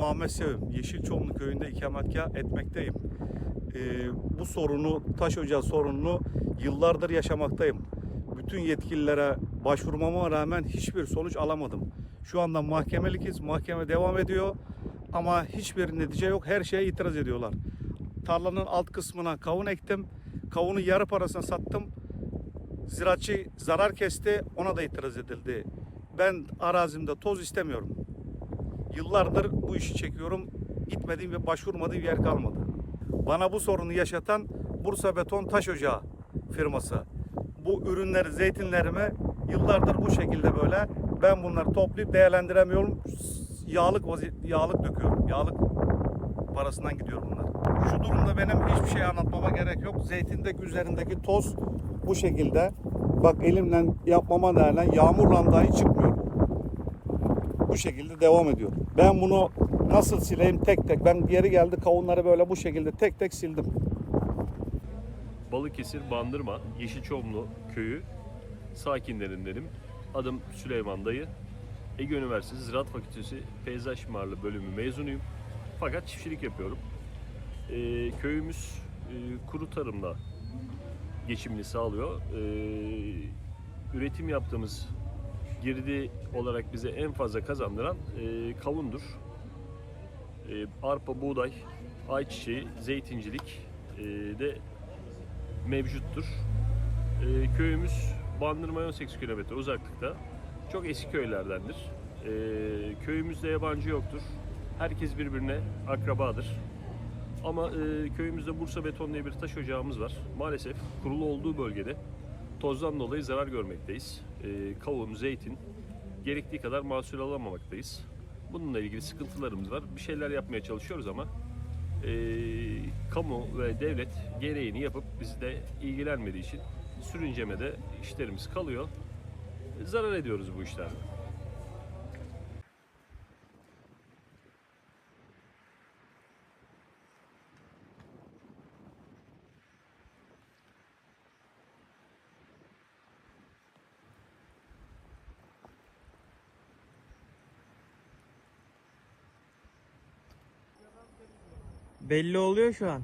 Muhammed Sevim. Yeşilçomlu köyünde ikametgah etmekteyim. Ee, bu sorunu, taş ocağı sorununu yıllardır yaşamaktayım. Bütün yetkililere başvurmama rağmen hiçbir sonuç alamadım. Şu anda mahkemelikiz, mahkeme devam ediyor ama hiçbir netice yok. Her şeye itiraz ediyorlar. Tarlanın alt kısmına kavun ektim. Kavunu yarı parasına sattım. Ziraatçı zarar kesti, ona da itiraz edildi. Ben arazimde toz istemiyorum. Yıllardır bu işi çekiyorum. Gitmediğim ve başvurmadığım yer kalmadı. Bana bu sorunu yaşatan Bursa Beton Taş Ocağı firması. Bu ürünleri, zeytinlerimi yıllardır bu şekilde böyle ben bunları toplayıp değerlendiremiyorum. Yağlık yağlık döküyorum. Yağlık parasından gidiyor bunlar. Şu durumda benim hiçbir şey anlatmama gerek yok. Zeytindeki üzerindeki toz bu şekilde. Bak elimle yapmama rağmen yağmurla dahi çıkmıyor bu. Şekilde devam ediyor. Ben bunu nasıl sileyim tek tek. Ben geri geldi kavunları böyle bu şekilde tek tek sildim. Balıkesir Bandırma Yeşilçomlu köyü sakinlerindenim. Adım Süleyman Dayı. Ege Üniversitesi Ziraat Fakültesi Peyzaj Mimarlığı bölümü mezunuyum. Fakat çiftçilik yapıyorum. Ee, köyümüz e, kuru tarımla geçimini sağlıyor. Ee, üretim yaptığımız girdi olarak bize en fazla kazandıran e, kavundur. E, arpa, buğday, ayçiçeği, zeytincilik e, de mevcuttur. Ee, köyümüz Bandırma'ya 18 kilometre uzaklıkta. Çok eski köylerdendir. Ee, köyümüzde yabancı yoktur. Herkes birbirine akrabadır. Ama e, köyümüzde Bursa Beton diye bir taş ocağımız var. Maalesef kurulu olduğu bölgede tozdan dolayı zarar görmekteyiz. Ee, kavun, zeytin gerektiği kadar mahsul alamamaktayız. Bununla ilgili sıkıntılarımız var. Bir şeyler yapmaya çalışıyoruz ama e, kamu ve devlet gereğini yapıp bizde ilgilenmediği için sürüncemede işlerimiz kalıyor. Zarar ediyoruz bu işlerden. Belli oluyor şu an.